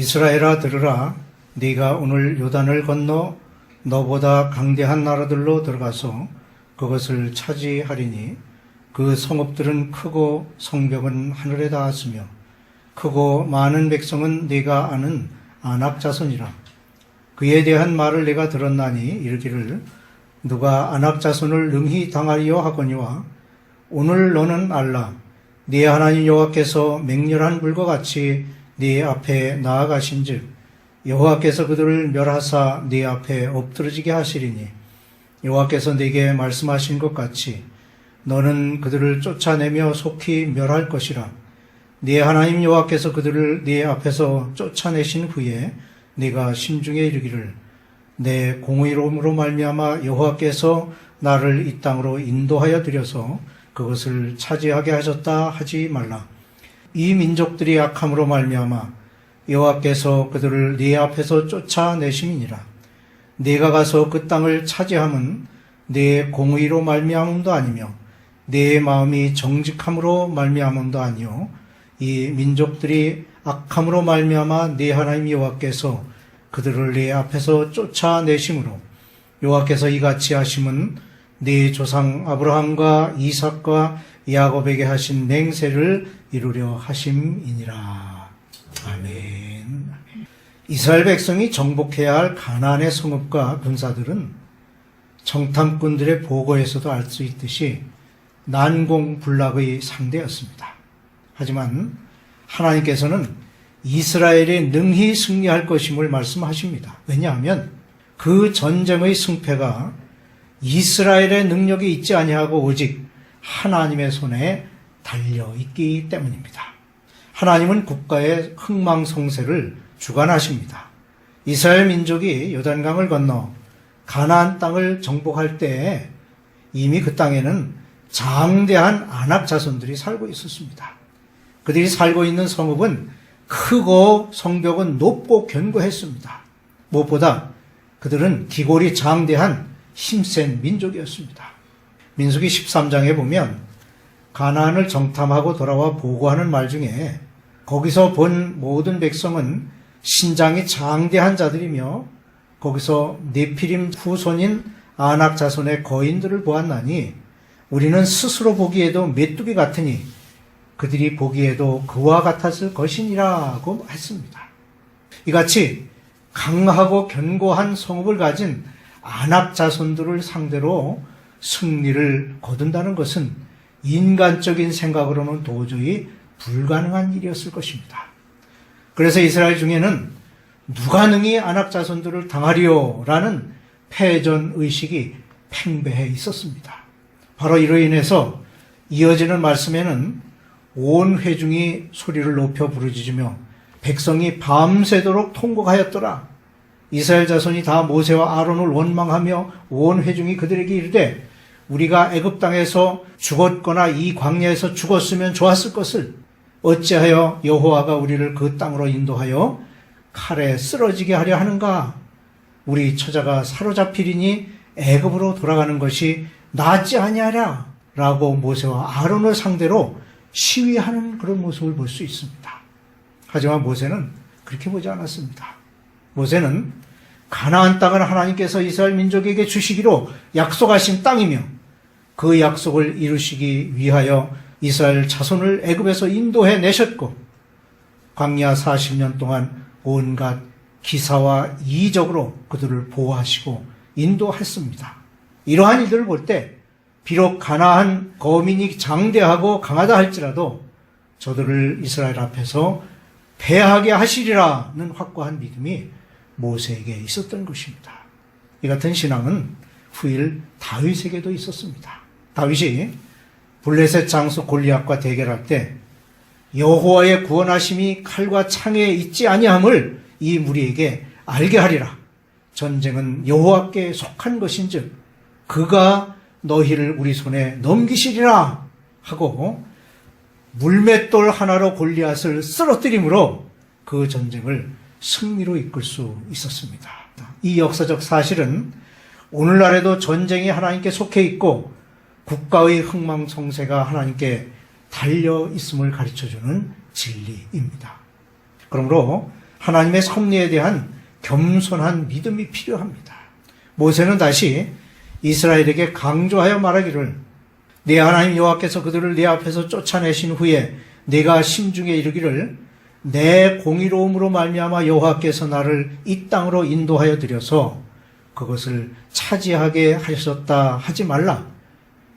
이스라엘아 들으라. 네가 오늘 요단을 건너 너보다 강대한 나라들로 들어가서 그것을 차지하리니 그 성읍들은 크고 성벽은 하늘에 닿았으며 크고 많은 백성은 네가 아는 안악 자손이라. 그에 대한 말을 내가 들었나니 이르기를 누가 안악 자손을 능히 당하리요 하거니와 오늘 너는 알라. 네 하나님 여호와께서 맹렬한 불과 같이 네 앞에 나아가신즉 여호와께서 그들을 멸하사 네 앞에 엎드러지게 하시리니 여호와께서 네게 말씀하신 것 같이 너는 그들을 쫓아내며 속히 멸할 것이라 네 하나님 여호와께서 그들을 네 앞에서 쫓아내신 후에 네가 심중에 이르기를 내 공의로움으로 말미암아 여호와께서 나를 이 땅으로 인도하여 들여서 그것을 차지하게 하셨다 하지 말라. 이 민족들이 악함으로 말미암아 여호와께서 그들을 네 앞에서 쫓아내심이니라. 네가 가서 그 땅을 차지함은 네 공의로 말미암음도 아니며 네 마음이 정직함으로 말미암음도 아니요 이 민족들이 악함으로 말미암아 네 하나님 여호와께서 그들을 네 앞에서 쫓아내심으로 여호와께서 이같이 하심은 네 조상 아브라함과 이삭과 야곱에게 하신 맹세를 이루려 하심이니라. 아멘. 이스라엘 백성이 정복해야 할 가나안의 성읍과 군사들은 정탐꾼들의 보고에서도 알 수 있듯이 난공불락의 상대였습니다. 하지만 하나님께서는 이스라엘이 능히 승리할 것임을 말씀하십니다. 왜냐하면 그 전쟁의 승패가 이스라엘의 능력이 있지 아니하고 오직 하나님의 손에 달려 있기 때문입니다. 하나님은 국가의 흥망성쇠를 주관하십니다. 이스라엘 민족이 요단강을 건너 가나안 땅을 정복할 때 이미 그 땅에는 장대한 안악 자손들이 살고 있었습니다. 그들이 살고 있는 성읍은 크고 성벽은 높고 견고했습니다. 무엇보다 그들은 기골이 장대한 힘센 민족이었습니다. 민수기 13장에 보면 가나안을 정탐하고 돌아와 보고하는 말 중에 거기서 본 모든 백성은 신장이 장대한 자들이며 거기서 네피림 후손인 아낙 자손의 거인들을 보았나니 우리는 스스로 보기에도 메뚜기 같으니 그들이 보기에도 그와 같았을 것이니라고 했습니다. 이같이 강하고 견고한 성읍을 가진 안악 자손들을 상대로 승리를 거둔다는 것은 인간적인 생각으로는 도저히 불가능한 일이었을 것입니다. 그래서 이스라엘 중에는 누가 능히 안악 자손들을 당하리요라는 패전 의식이 팽배해 있었습니다. 바로 이로 인해서 이어지는 말씀에는 온 회중이 소리를 높여 부르짖으며 백성이 밤새도록 통곡하였더라. 이스라엘 자손이 다 모세와 아론을 원망하며 온 회중이 그들에게 이르되 우리가 애굽 땅에서 죽었거나 이 광야에서 죽었으면 좋았을 것을 어찌하여 여호와가 우리를 그 땅으로 인도하여 칼에 쓰러지게 하려 하는가? 우리 처자가 사로잡히리니 애굽으로 돌아가는 것이 낫지 아니하랴? 라고 모세와 아론을 상대로 시위하는 그런 모습을 볼 수 있습니다. 하지만 모세는 그렇게 보지 않았습니다. 모세는 가나안 땅을 하나님께서 이스라엘 민족에게 주시기로 약속하신 땅이며 그 약속을 이루시기 위하여 이스라엘 자손을 애굽에서 인도해 내셨고 광야 40년 동안 온갖 기사와 이적으로 그들을 보호하시고 인도했습니다. 이러한 일들을 볼 때 비록 가나안 거민이 장대하고 강하다 할지라도 저들을 이스라엘 앞에서 패하게 하시리라는 확고한 믿음이 모세에게 있었던 것입니다. 이 같은 신앙은 후일 다윗에게도 있었습니다. 다윗이 블레셋 장수 골리앗과 대결할 때 여호와의 구원하심이 칼과 창에 있지 아니함을 이 무리에게 알게 하리라. 전쟁은 여호와께 속한 것인즉 그가 너희를 우리 손에 넘기시리라 하고 물맷돌 하나로 골리앗을 쓰러뜨림으로 그 전쟁을 승리로 이끌 수 있었습니다. 이 역사적 사실은 오늘날에도 전쟁이 하나님께 속해 있고 국가의 흥망성쇠가 하나님께 달려 있음을 가르쳐 주는 진리입니다. 그러므로 하나님의 섭리에 대한 겸손한 믿음이 필요합니다. 모세는 다시 이스라엘에게 강조하여 말하기를 내 하나님 여호와께서 그들을 내 앞에서 쫓아내신 후에 내가 심중에 이르기를 내 공의로움으로 말미암아 여호와께서 나를 이 땅으로 인도하여 드려서 그것을 차지하게 하셨다 하지 말라.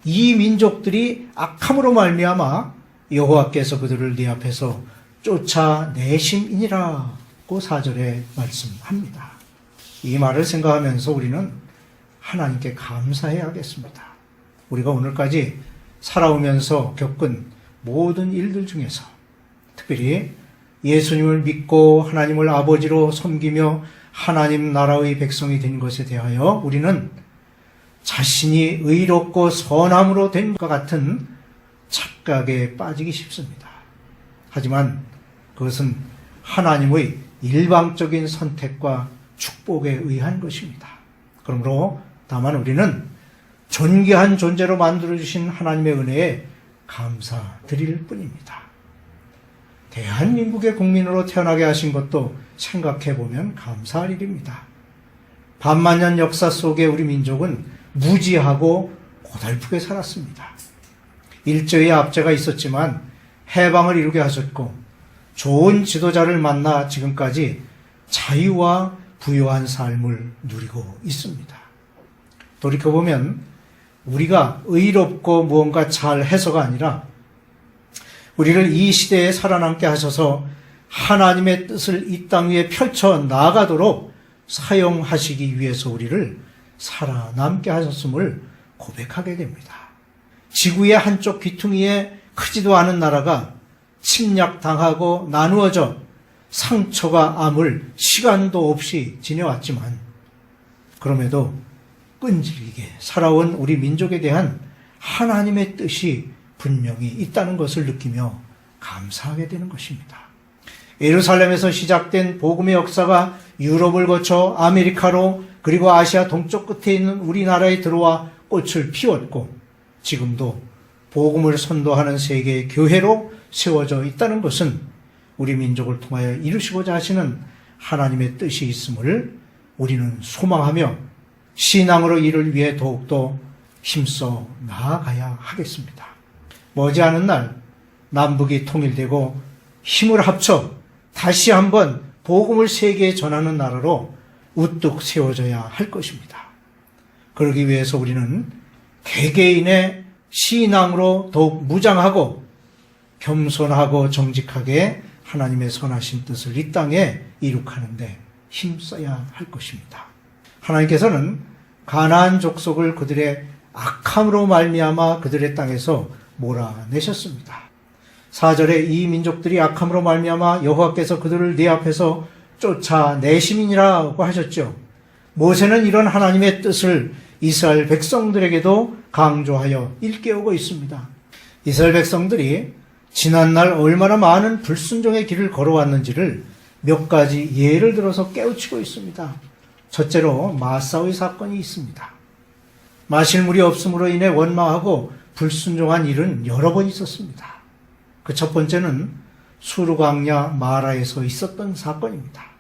이 민족들이 악함으로 말미암아 여호와께서 그들을 네 앞에서 쫓아내심이니라고 사절에 말씀합니다. 이 말을 생각하면서 우리는 하나님께 감사해야겠습니다. 우리가 오늘까지 살아오면서 겪은 모든 일들 중에서 특별히 예수님을 믿고 하나님을 아버지로 섬기며 하나님 나라의 백성이 된 것에 대하여 우리는 자신이 의롭고 선함으로 된 것 같은 착각에 빠지기 쉽습니다. 하지만 그것은 하나님의 일방적인 선택과 축복에 의한 것입니다. 그러므로 다만 우리는 존귀한 존재로 만들어주신 하나님의 은혜에 감사드릴 뿐입니다. 대한민국의 국민으로 태어나게 하신 것도 생각해 보면 감사할 일입니다. 반만년 역사 속에 우리 민족은 무지하고 고달프게 살았습니다. 일제의 압제가 있었지만 해방을 이루게 하셨고 좋은 지도자를 만나 지금까지 자유와 부유한 삶을 누리고 있습니다. 돌이켜보면 우리가 의롭고 무언가 잘 해서가 아니라 우리를 이 시대에 살아남게 하셔서 하나님의 뜻을 이 땅 위에 펼쳐 나가도록 사용하시기 위해서 우리를 살아남게 하셨음을 고백하게 됩니다. 지구의 한쪽 귀퉁이에 크지도 않은 나라가 침략당하고 나누어져 상처가 암을 시간도 없이 지내왔지만 그럼에도 끈질기게 살아온 우리 민족에 대한 하나님의 뜻이 분명히 있다는 것을 느끼며 감사하게 되는 것입니다. 예루살렘에서 시작된 복음의 역사가 유럽을 거쳐 아메리카로 그리고 아시아 동쪽 끝에 있는 우리나라에 들어와 꽃을 피웠고 지금도 복음을 선도하는 세계의 교회로 세워져 있다는 것은 우리 민족을 통하여 이루시고자 하시는 하나님의 뜻이 있음을 우리는 소망하며 신앙으로 이를 위해 더욱더 힘써 나아가야 하겠습니다. 머지않은 날 남북이 통일되고 힘을 합쳐 다시 한번 복음을 세계에 전하는 나라로 우뚝 세워져야 할 것입니다. 그러기 위해서 우리는 개개인의 신앙으로 더욱 무장하고 겸손하고 정직하게 하나님의 선하신 뜻을 이 땅에 이룩하는데 힘써야 할 것입니다. 하나님께서는 가나안 족속을 그들의 악함으로 말미암아 그들의 땅에서 몰아내셨습니다. 4절에 이 민족들이 악함으로 말미암아 여호와께서 그들을 네 앞에서 쫓아내심이니라고 하셨죠. 모세는 이런 하나님의 뜻을 이스라엘 백성들에게도 강조하여 일깨우고 있습니다. 이스라엘 백성들이 지난날 얼마나 많은 불순종의 길을 걸어왔는지를 몇 가지 예를 들어서 깨우치고 있습니다. 첫째로 마사의 사건이 있습니다. 마실 물이 없음으로 인해 원망하고 불순종한 일은 여러 번 있었습니다. 그 첫 번째는 수르광야 마라에서 있었던 사건입니다.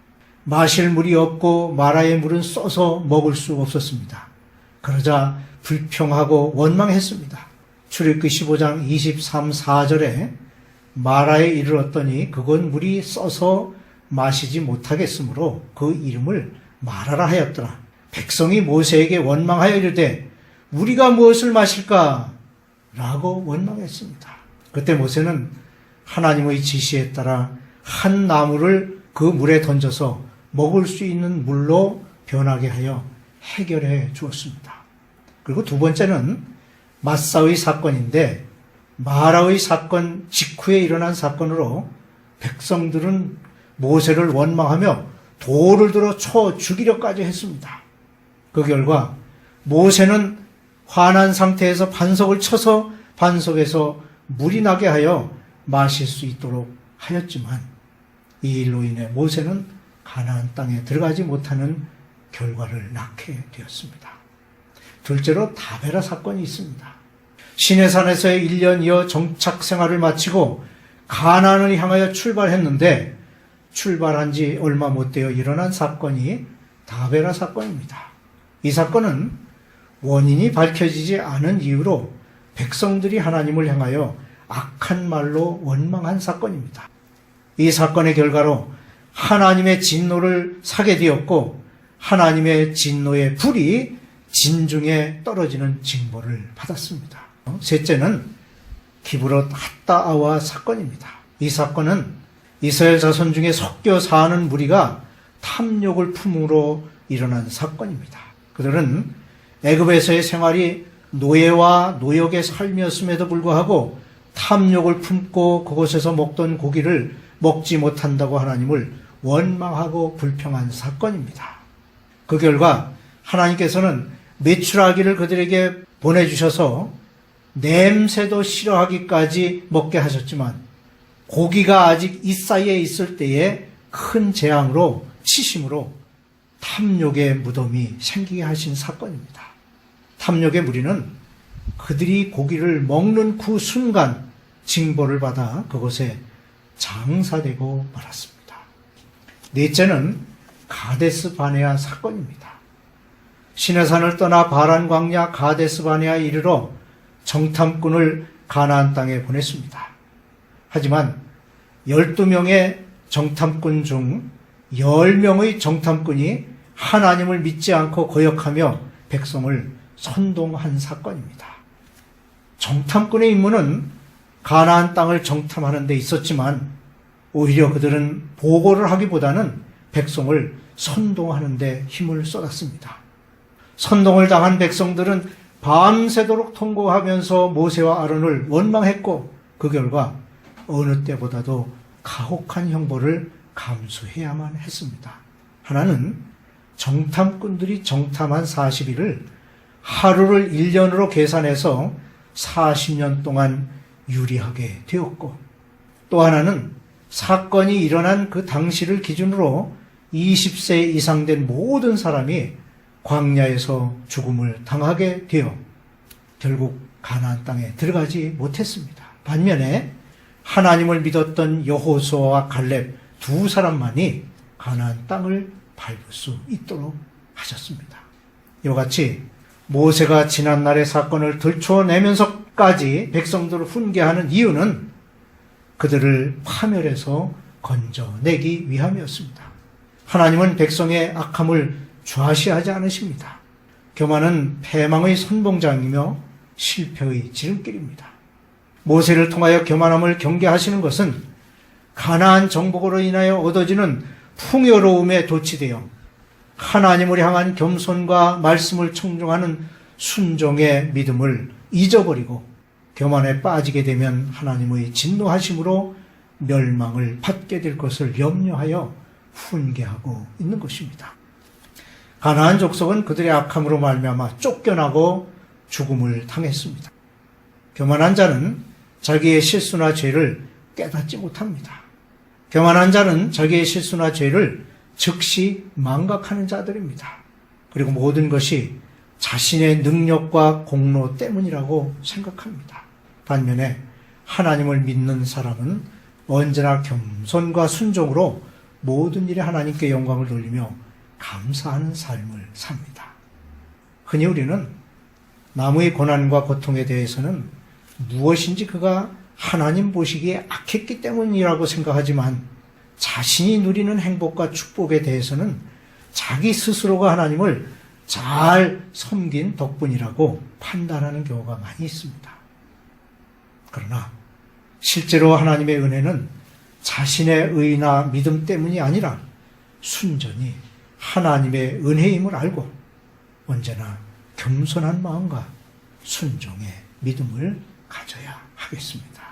마실 물이 없고 마라의 물은 써서 먹을 수 없었습니다. 그러자 불평하고 원망했습니다. 출애굽기 15장 23, 4절에 마라에 이르렀더니 그건 물이 써서 마시지 못하겠으므로 그 이름을 마라라 하였더라. 백성이 모세에게 원망하여 이르되 우리가 무엇을 마실까? 라고 원망했습니다. 그때 모세는 하나님의 지시에 따라 한 나무를 그 물에 던져서 먹을 수 있는 물로 변하게 하여 해결해 주었습니다. 그리고 두 번째는 마사의 사건인데 마라의 사건 직후에 일어난 사건으로 백성들은 모세를 원망하며 돌을 들어 쳐 죽이려까지 했습니다. 그 결과 모세는 화난 상태에서 반석을 쳐서 반석에서 물이 나게 하여 마실 수 있도록 하였지만 이 일로 인해 모세는 가나안 땅에 들어가지 못하는 결과를 낳게 되었습니다. 둘째로 다베라 사건이 있습니다. 시내산에서의 1년 이어 정착 생활을 마치고 가나안을 향하여 출발했는데 출발한 지 얼마 못 되어 일어난 사건이 다베라 사건입니다. 이 사건은 원인이 밝혀지지 않은 이유로 백성들이 하나님을 향하여 악한 말로 원망한 사건입니다. 이 사건의 결과로 하나님의 진노를 사게 되었고 하나님의 진노의 불이 진중에 떨어지는 징벌을 받았습니다. 셋째는 기브롯 핫다아와 사건입니다. 이 사건은 이스라엘 자손 중에 섞여 사는 무리가 탐욕을 품으로 일어난 사건입니다. 그들은 애굽에서의 생활이 노예와 노역의 삶이었음에도 불구하고 탐욕을 품고 그곳에서 먹던 고기를 먹지 못한다고 하나님을 원망하고 불평한 사건입니다. 그 결과 하나님께서는 메추라기를 그들에게 보내주셔서 냄새도 싫어하기까지 먹게 하셨지만 고기가 아직 이 사이에 있을 때에 큰 재앙으로 치심으로 탐욕의 무덤이 생기게 하신 사건입니다. 탐욕의 무리는 그들이 고기를 먹는 그 순간 징벌을 받아 그곳에 장사되고 말았습니다. 넷째는 가데스 바네아 사건입니다. 시내산을 떠나 바란 광야 가데스 바네아에 이르러 정탐꾼을 가나안 땅에 보냈습니다. 하지만 12명의 정탐꾼 중 10명의 정탐꾼이 하나님을 믿지 않고 거역하며 백성을 선동한 사건입니다. 정탐꾼의 임무는 가나안 땅을 정탐하는 데 있었지만 오히려 그들은 보고를 하기보다는 백성을 선동하는 데 힘을 쏟았습니다. 선동을 당한 백성들은 밤새도록 통고하면서 모세와 아론을 원망했고 그 결과 어느 때보다도 가혹한 형벌을 감수해야만 했습니다. 하나는 정탐꾼들이 정탐한 40일을 하루를 1년으로 계산해서 40년 동안 유리하게 되었고 또 하나는 사건이 일어난 그 당시를 기준으로 20세 이상 된 모든 사람이 광야에서 죽음을 당하게 되어 결국 가나안 땅에 들어가지 못했습니다. 반면에 하나님을 믿었던 여호수아와 갈렙 두 사람만이 가나안 땅을 밟을 수 있도록 하셨습니다. 이와 같이 모세가 지난날의 사건을 들춰내면서까지 백성들을 훈계하는 이유는 그들을 파멸해서 건져내기 위함이었습니다. 하나님은 백성의 악함을 좌시하지 않으십니다. 교만은 패망의 선봉장이며 실패의 지름길입니다. 모세를 통하여 교만함을 경계하시는 것은 가나안 정복으로 인하여 얻어지는 풍요로움에 도취되어 하나님을 향한 겸손과 말씀을 청중하는 순종의 믿음을 잊어버리고 교만에 빠지게 되면 하나님의 진노하심으로 멸망을 받게 될 것을 염려하여 훈계하고 있는 것입니다. 가나안 족속은 그들의 악함으로 말미암아 쫓겨나고 죽음을 당했습니다. 교만한 자는 자기의 실수나 죄를 깨닫지 못합니다. 교만한 자는 자기의 실수나 죄를 즉시 망각하는 자들입니다. 그리고 모든 것이 자신의 능력과 공로 때문이라고 생각합니다. 반면에 하나님을 믿는 사람은 언제나 겸손과 순종으로 모든 일에 하나님께 영광을 돌리며 감사하는 삶을 삽니다. 흔히 우리는 남의 고난과 고통에 대해서는 무엇인지 그가 하나님 보시기에 악했기 때문이라고 생각하지만 자신이 누리는 행복과 축복에 대해서는 자기 스스로가 하나님을 잘 섬긴 덕분이라고 판단하는 경우가 많이 있습니다. 그러나 실제로 하나님의 은혜는 자신의 의나 믿음 때문이 아니라 순전히 하나님의 은혜임을 알고 언제나 겸손한 마음과 순종의 믿음을 가져야 하겠습니다.